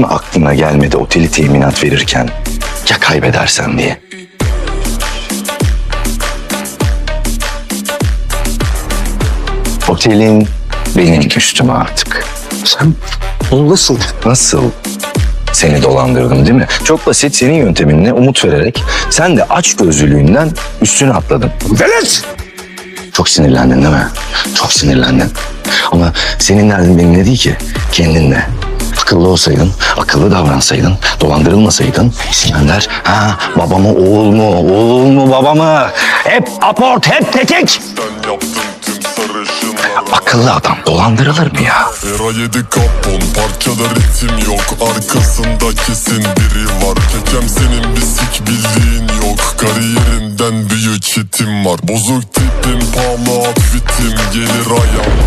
mi aklına gelmedi oteli teminat verirken ya kaybedersen diye? Otelin benim üstüme artık. Sen onu nasıl? Nasıl? Seni dolandırdım değil mi? Çok basit senin yönteminle umut vererek sen de aç gözlülüğünden üstüne atladın. Velet! Çok sinirlendin değil mi? Çok sinirlendin. Ama senin derdin benimle değil ki kendinle. Akıllı olsaydın, akıllı davransaydın, dolandırılmasaydın İskender, ha baba mı oğul mu, oğul mu baba? Hep aport, hep tetik. Akıllı adam dolandırılır mı ya? Era yedi kapon parçada ritim yok Arkasında kesin biri var Kekem senin bir sik bildiğin yok Kariyerinden büyük hitim var Bozuk tipim pahalı outfitim Gelir ayağım